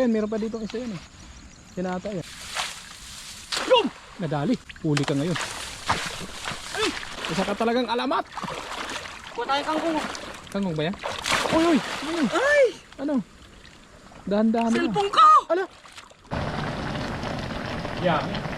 Ayan, meron pa dito isa yan eh. Sinata yan. Yun! Nadali. Huli ka ngayon. Ay! Isa ka talagang alamat. Kuha tayo kangkong. Kangong ba yan? Uy, uy! Ano? Ay! Ano? Dahan-dahan na. Cellphone ko! Ala! Yeah.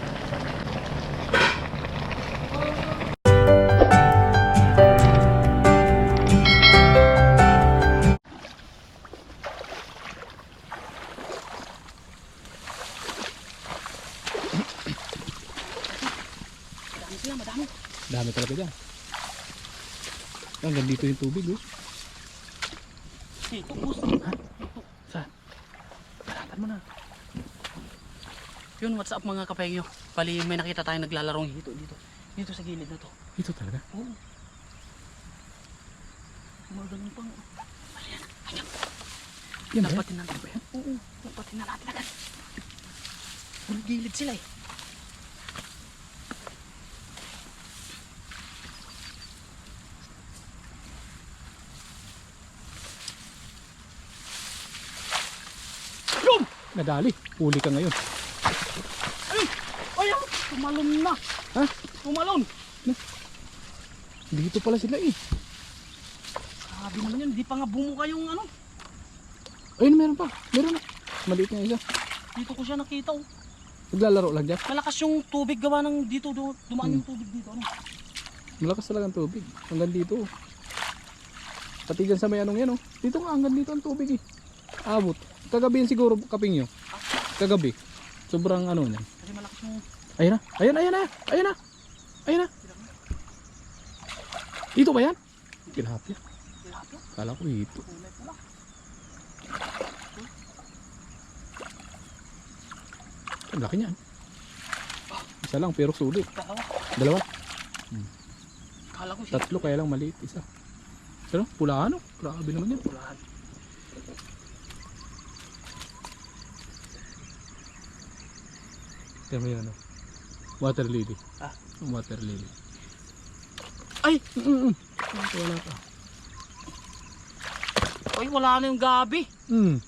Sila, madami. Dami talaga dyan. Hanggang dito yung tubig, oh. Dito, boss. Saan? Balatan mo na. Yun, what's up mga kapengyo? Bali, may nakita tayong naglalarong hito dito. Dito sa gilid na to. Ito talaga. Oo. Magaling pang... Ayan, ayan. Yan ba? yan? Napatin natin ba yan? Oo, napatin na natin agad. Gilid sila eh. Yun! Nadali. Huli ka ngayon. Ay! Ayan! Tumalon na! Ha? Tumalon! Dito pala sila eh. Sabi naman yun, di pa nga bumuka yung ano. Ayun, meron pa. Meron na. Maliit na isa. Dito ko siya nakita oh. Naglalaro lang dyan. Malakas yung tubig gawa ng dito, dumaan yung tubig dito. Ano? Malakas talaga ang tubig. Hanggang dito. oh. Pati dyan sa may anong yan oh. Dito nga hanggang dito ang tubig eh. Abot. Kagabi yan siguro kaping nyo. Kagabi. Sobrang ano niyan. Kasi malakas yung... Ayun na. Ayun, ayun na. Ayun na. Ayun na. Dito ba yan? Tilapia. Tilapia. Kala ko pula. Ang laki niyan. Isa lang pero sulit. Dalawa. Dalawa. Kala ko siya. Tatlo kaya lang maliit isa. Pero pula ano? Grabe naman yan. Pulahan. Mo yan ano. Water lily. Ah. Ang water lily. Ay! Mm -mm. Wala pa. Ay, wala na yung gabi. Mm.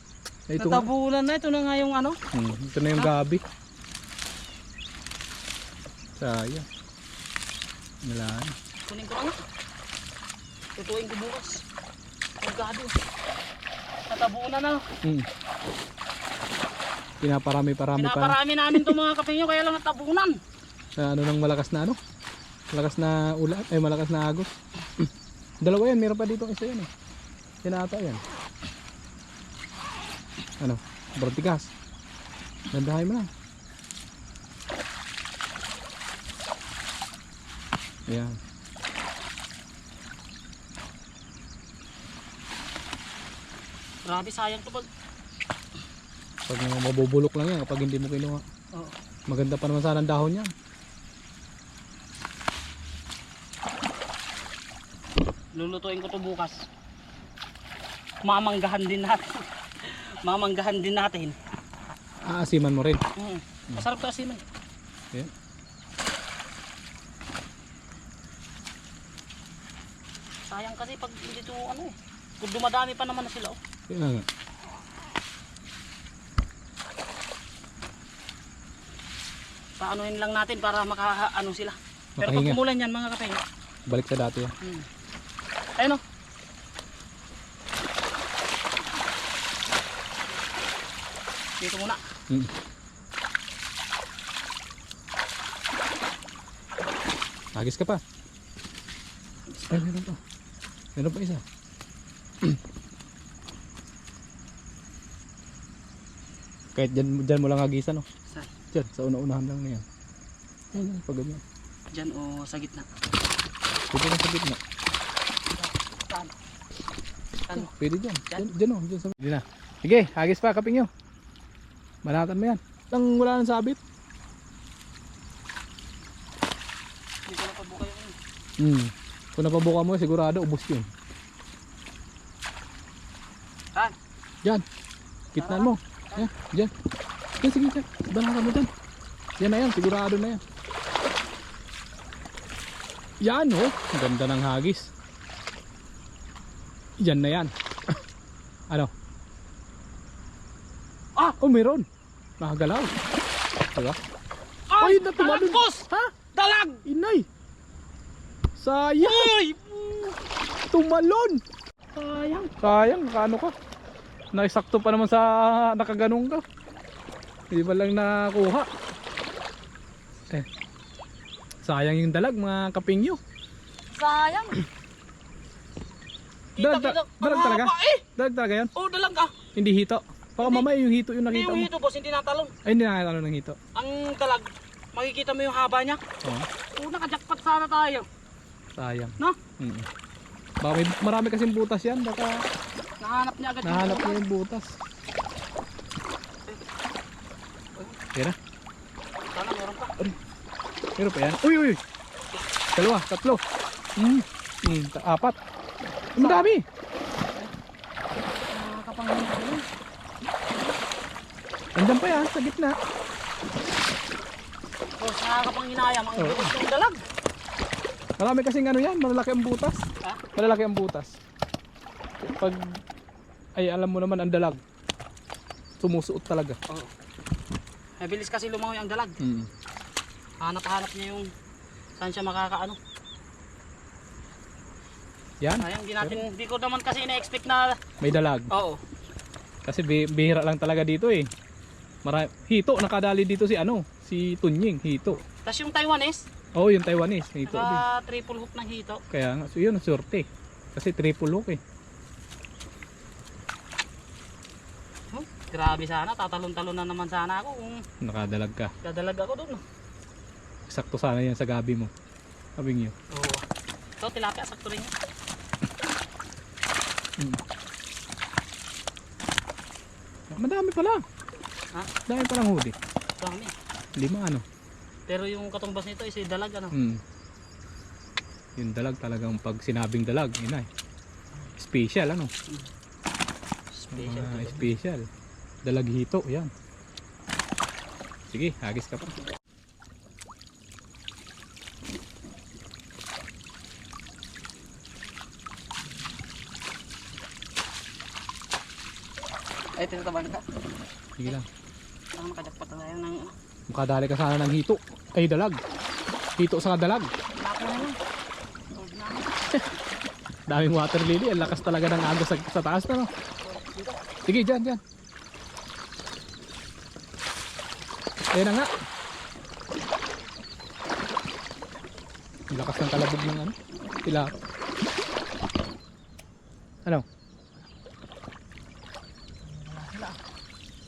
Ito. Natabunan na. Ito na nga yung ano. Mm. Ito na yung gabi. Sayang. Wala na. Kunin ko lang. Tutuin ko bukas. Yung gabi. Natabunan na. Mm. Pinaparami-parami pa. Pinaparami namin itong mga kapinyo kaya lang natabunan. Sa ano ng malakas na ano? Malakas na ulan, ay malakas na agos. Dalawa yan, meron pa dito isa yan eh. Sinata yan. Ano? Bartigas. Dandahay mo na. Ayan. Grabe, sayang to pag... Pag mabubulok lang yan kapag hindi mo kinuha. Oo. Maganda pa naman sana ang dahon yan. Lulutuin ko to bukas. Mamanggahan din natin. Mamanggahan din natin. Aasiman mo rin. Mm. Masarap to asiman. Ayan. Sayang kasi pag hindi to ano eh. Kung dumadami pa naman na sila oh. Kaya nga. Paanuhin lang natin para maka ano sila. Pero pag Makahinga. umulan yan mga kapeng. Balik sa dati. Hmm. Ayun oh. Dito muna. Mm. Agis ka pa. Ay, meron pa. Meron pa isa. Kahit dyan, dyan mo lang agisan, no? Dyan, sa una-unahan lang na yan. Ayan, yan, pag ganyan. Diyan o sa gitna. Pwede lang sa gitna. Saan? Saan? Pwede dyan. Dyan? Dyan, oh, dyan sa Hindi na. Sige, agis pa, kaping nyo. Manatan mo yan. Lang wala nang sabit. Hindi ko na pabuka yung Hmm. Kung napabuka mo, sigurado, ubos yun. Saan? Yan. Kitnan mo. Yan. Diyan. Sige, sige, sige. Banatan mo dyan. Yan na yan. Sigurado na yan. Yan, oh. Ganda ng hagis. Yan na yan. ano? Ah! Oh, meron. Nakagalaw. Diba? Ay! Ay, na boss! Ha? Dalag! Inay. Sayang. Uy! Tumalon. Sayang. Sayang, kaano ka? Naisakto pa naman sa nakaganong ka. Hindi ba lang nakuha? Eh. Sayang yung dalag mga kapingyo. Sayang. Dalag, dalag, dalag talaga? Eh. Dalag talaga yan? Oh, dalag ah. Hindi hito. Baka Hindi. mamaya yung hito yung Hindi nakita yung mo. hito, boss. Hindi natalon. Ay, hindi nakakano ng hito. Ang dalag, makikita mo yung haba niya. Oo. Oo, nakajakpat sana tayo. Sayang. No? Mm. Baka may, marami kasing butas yan. Baka Nahanap niya agad nahanap dalag. niya yung butas. Tira. Sana meron pa. Meron pa yan. Uy, uy. Dalawa, tatlo. Mm. Mm, ta- apat. Ang dami. Andyan pa yan, sa gitna. Boss, nakakapanghinayang. Ang Oo. bilis ng dalag. Marami kasing ano yan, malalaki ang butas. Ha? Malalaki ang butas. Pag, ay alam mo naman ang dalag. Sumusuot talaga. Oo. Ay, bilis kasi lumangoy ang dalag. Mm. Hanap-hanap niya yung saan siya makakaano. Yan, Sayang, di natin, di ko naman kasi ina-expect na, may dalag. oo. Kasi bi- bihira lang talaga dito eh. Mara hito, nakadali dito si ano, si Tunying, hito. Tapos yung Taiwanese, Oh, yung Taiwanese, hito din. naka triple hook ng hito. Kaya nga, so yun, swerte. Kasi triple hook eh. Grabe sana, tatalon-talon na naman sana ako kung Nakadalag ka. dadalag ako dun. Sakto sana yan sa gabi mo. Sabi niyo. Oo. So, tilapia, sakto rin yun. Madami pala. Ha? Dami palang huli. Dami. Lima ano. Pero yung katumbas nito is dalag ano. Hmm. Yung dalag talagang pag sinabing dalag, yun ay. Special ano. Special. Mga to. special. Dalag hito, yan. Sige, hagis ka pa. Ay, tinatabahan ka. Sige lang. Saan makajakpat na tayo ng. Makadali ka sana ng hito. Ay, dalag. Hito sa dalag. Lako na. Daming water lily. Ang lakas talaga ng agos sa, sa taas na no. Sige, dyan, dyan. Ayan na nga. Lakas ng kalabog ng ano. Sila. Ano?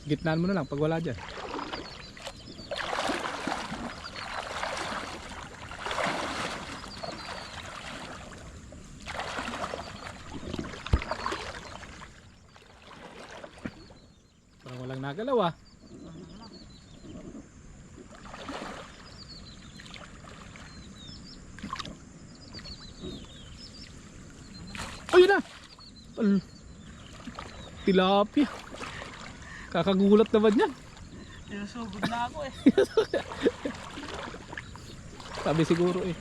Gitnaan mo na lang pag wala dyan. Parang walang nagalaw ah. Ayun na! Al- Tilapia. Kakagulat naman yan. Sinusugod na ako eh. Sabi siguro eh.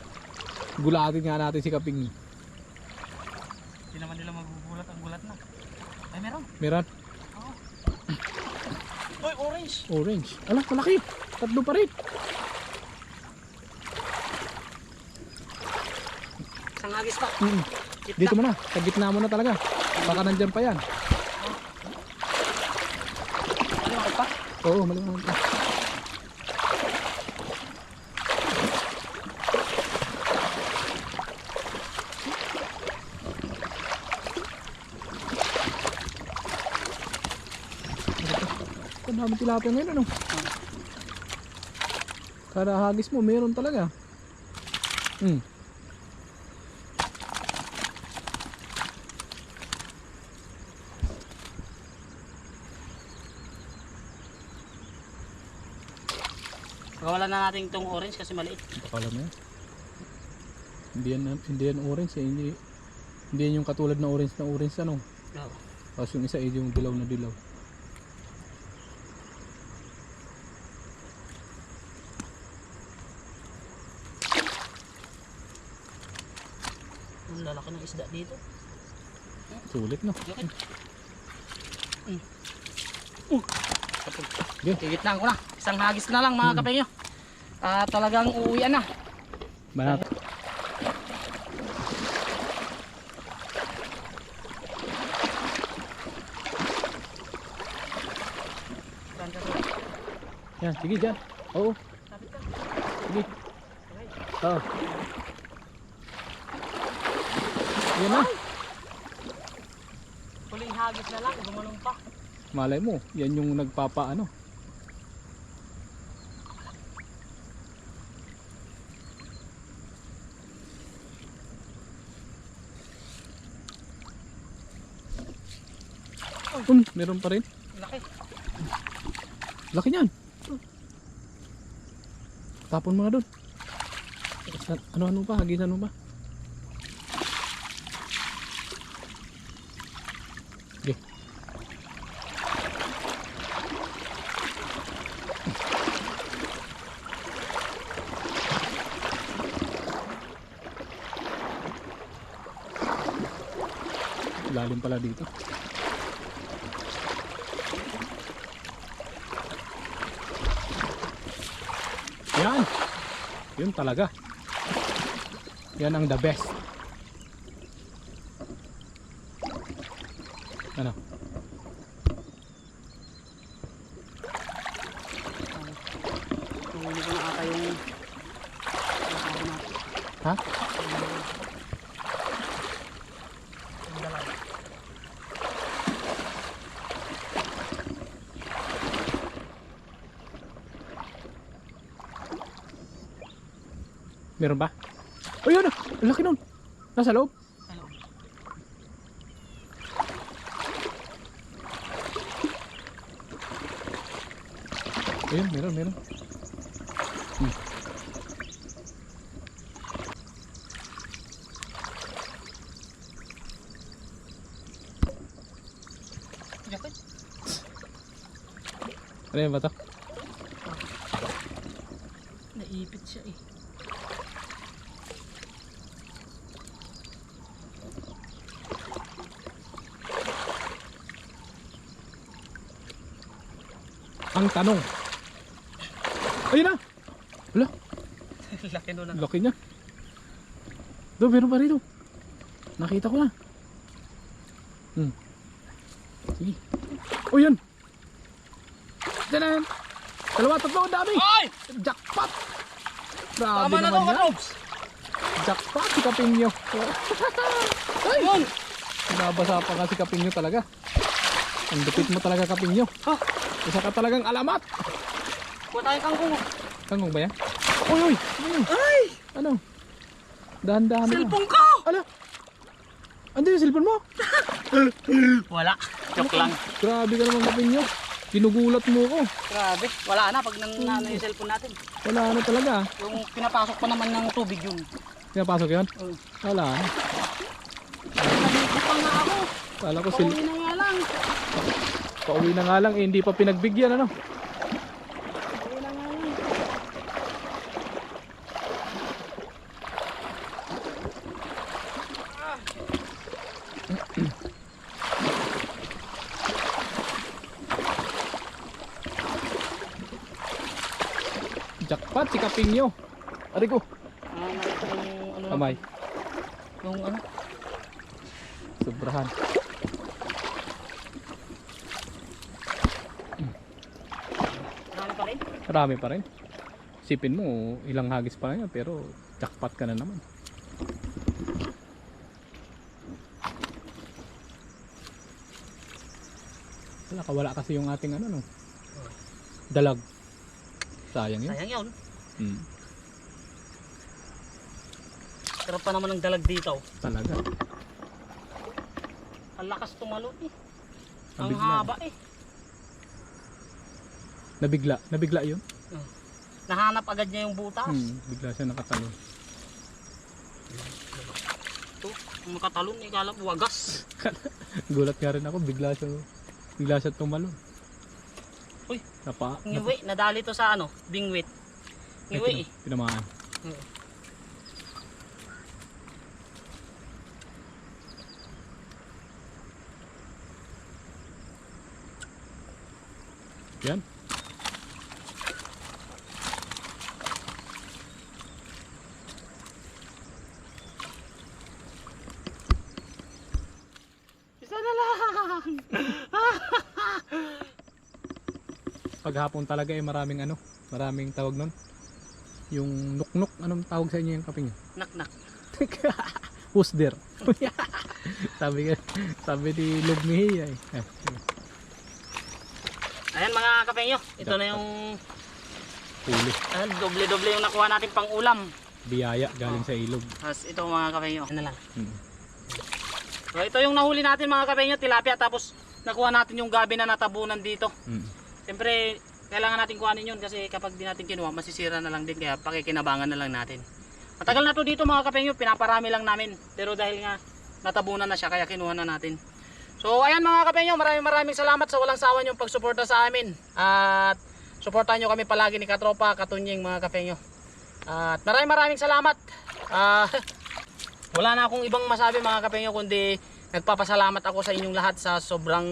Gulatin nga natin si Kaping. Hindi naman nila magugulat ang gulat na. Ay, meron. Meron? Uy, orange. Orange. Ala, malaki. Tatlo pa rin. Isang hagis pa. Mm. Gitna. Dito mo na. Sa gitna mo na talaga. Baka nandyan pa yan. Ako pa? Oo, malamang pa. Ang dami tilapia ngayon ano? Kada hagis mo, meron talaga. Hmm. Pagawalan na natin itong orange kasi maliit. Akala mo yan. Hindi yan, hindi yan orange eh. Hindi, hindi yan yung katulad na orange na orange ano. Oo. Tapos yung isa eh, yung dilaw na dilaw. Ang lalaki ng isda dito. Sulit no. Bakit? Sige. Gigitnaan ko na. Isang hagis na lang mga Hmm. kapengyo. Ah, talagang uuwian na. Banat. Yan, sige dyan. Oo, sige. Oo. Yan na. Huling hagis na lang. Gumanong pa. Malay mo, yan yung nagpapaano. Um, meron pa rin. Laki. Laki niyan. Tapon mo na doon. Ano ano pa? Hagisan mo pa? Okay. Lalim pala dito. Yan. Yun talaga. Yan ang the best. Ano? Ha? Yung dalawa. Meron ba? Oh yun! Ang laki nun! Nasa loob? Ano? Ayun, meron, meron. Hmm. Ano yan ba to? Naipit siya eh. Tanong. Ayun na! Wala, Laki nun ah. laki niya. Doon, meron pa rito. Nakita ko na. Hmm. Sige. Oh, yan! Na yan. Dalawa, tatlo, ang dami! Ay! Jackpot! Grabe Tama na to. Katrops! Jackpot si Kapinyo. Yun! Nabasa pa nga si Kapinyo talaga. Ang dupit mo talaga Kapinyo. Ha? Isa ka talagang alamat. Kuha tayong kangkong. Kangong ba yan? Uy, uy! Ano? Ay! Ano? Dahan-dahan mo. Cellphone ko! Ala! Ando yung cellphone mo? Wala. Joke lang. Grabe ka naman Kapinyo. Ginugulat mo ko. Grabe. Wala na pag nang nano yung cellphone natin. Wala na talaga. Yung pinapasok pa naman ng tubig yun. Pinapasok yun? Oh. Wala na. Naligo pa nga ako. Kala ko sil Pauwi na nga lang. Pauwi na nga lang eh, hindi pa pinagbigyan ano. Jackpot si Kapinyo. Ari ko. Ah, nakita ko yung ano. Kamay. Yung ano. Sobrahan. Marami pa rin. Marami pa rin. Sipin mo, ilang hagis pa lang yan, pero jackpot ka na naman. Wala, kawala kasi yung ating ano no. Dalag. Sayang yun. Sayang yun. Hmm, Sarap pa naman ng dalag dito. talaga. Ang lakas tumalon eh. Ang Nabigla. haba eh. Nabigla. Nabigla yun. Nahanap agad niya yung butas. Hmm, bigla siya nakatalo. Ito, kung makatalon, eh, kala wagas. Gulat nga rin ako, bigla siya bigla siya tumalon. Uy. Napa, napa Ngiwi, nadali to sa ano, bingwit. Ngiwi eh. Pinamaan. Oo. Yan. Paghapon talaga eh maraming ano, maraming tawag nun. Yung nuknuk, anong tawag sa inyo yung kape nyo? Nak-nak. Who's there? sabi ka, sabi ni Lugmihi. Eh, Ayan mga kapengyo, ito na yung huli. ah, doble-doble yung nakuha natin pang ulam. Biyaya galing sa ilog. Tapos ito mga kapengyo, ano lang. Mm. So ito yung nahuli natin mga kapengyo, tilapia tapos nakuha natin yung gabi na natabunan dito. Mm. Siyempre, kailangan natin kuhanin yun kasi kapag di natin kinuha, masisira na lang din kaya pakikinabangan na lang natin. Matagal na to dito mga kapengyo, pinaparami lang namin. Pero dahil nga natabunan na siya kaya kinuha na natin. So ayan mga kapengyo, maraming maraming salamat sa walang sawa niyong pagsuporta sa amin. At suportahan niyo kami palagi ni Katropa, Katunying mga kapengyo. At maraming maraming salamat. Ah, wala na akong ibang masabi mga kapengyo kundi nagpapasalamat ako sa inyong lahat sa sobrang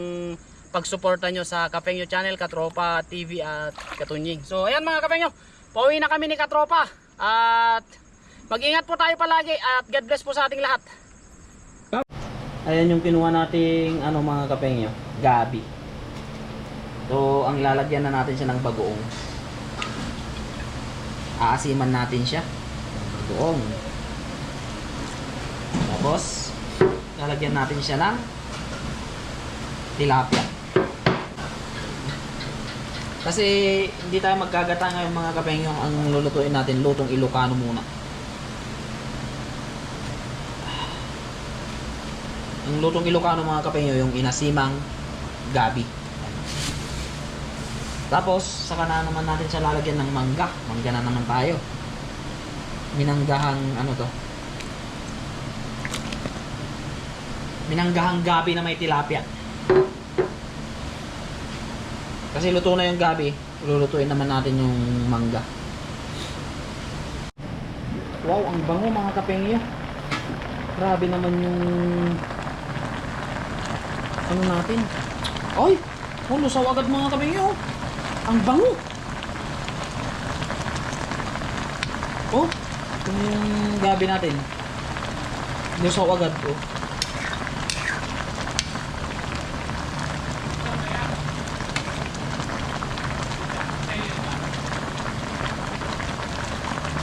pagsuporta nyo sa Kapengyo Channel, Katropa TV at Katunying. So ayan mga kapengyo, pauwi na kami ni Katropa at mag-ingat po tayo palagi at God bless po sa ating lahat. Ayan yung kinuha nating ano mga kapengyo, gabi. So ang lalagyan na natin siya ng bagoong. Aasiman natin siya. Bagoong. Tapos lalagyan natin siya ng tilapia. Kasi hindi tayo magkagata ngayon mga kapengyo ang lulutuin natin lutong Ilocano muna. Ang lutong Ilocano mga kapengyo yung inasimang gabi. Tapos saka na naman natin siya lalagyan ng mangga. Mangga na naman tayo. Minanggahang ano to? Minanggahang gabi na may tilapia. Kasi luto na yung gabi, lulutuin naman natin yung mangga. Wow, ang bango mga kapengyo. Grabe naman yung ano natin. Ay, oh, lusaw agad mga kapengyo. Ang bango. Oh, yung gabi natin. Lusaw agad oh.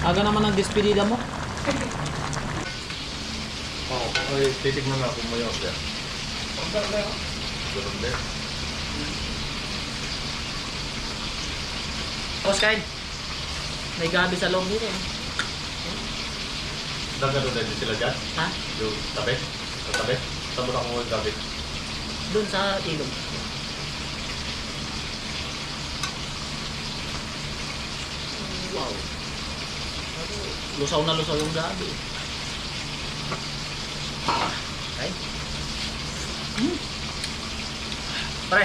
Aga naman ang despedida mo. Oo, oh, ay, titignan nga kung may order. Order na yun. Ganun din. May gabi sa loob nito. eh. Nagano din sila dyan? Ha? Yung tabi? Sa tabi? Sa muna ko yung tabi. Doon sa ilog. Wow. Lusaw na lusaw yung gabi. Ay. Hmm. Pre.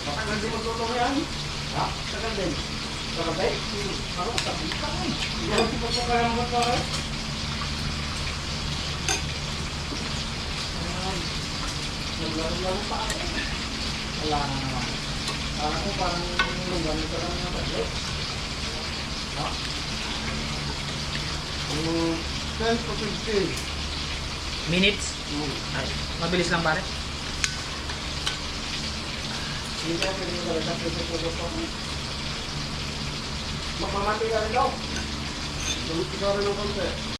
Matagal din magluto yan. Ha? Matagal din. Matagal din? Parang sabi ka ay. Hindi ako pagpapalamat pa kayo. Naglaro-laro pa ako. Wala na naman. Kala ko parang lunggan ka lang na bagay. Ha? Um, 10 to 15. Minutes? Ay, mabilis lang pare. Hindi ka pwede mo talaga pwede po ko. Magmamati ka rin daw. Lumit ka rin ng konti.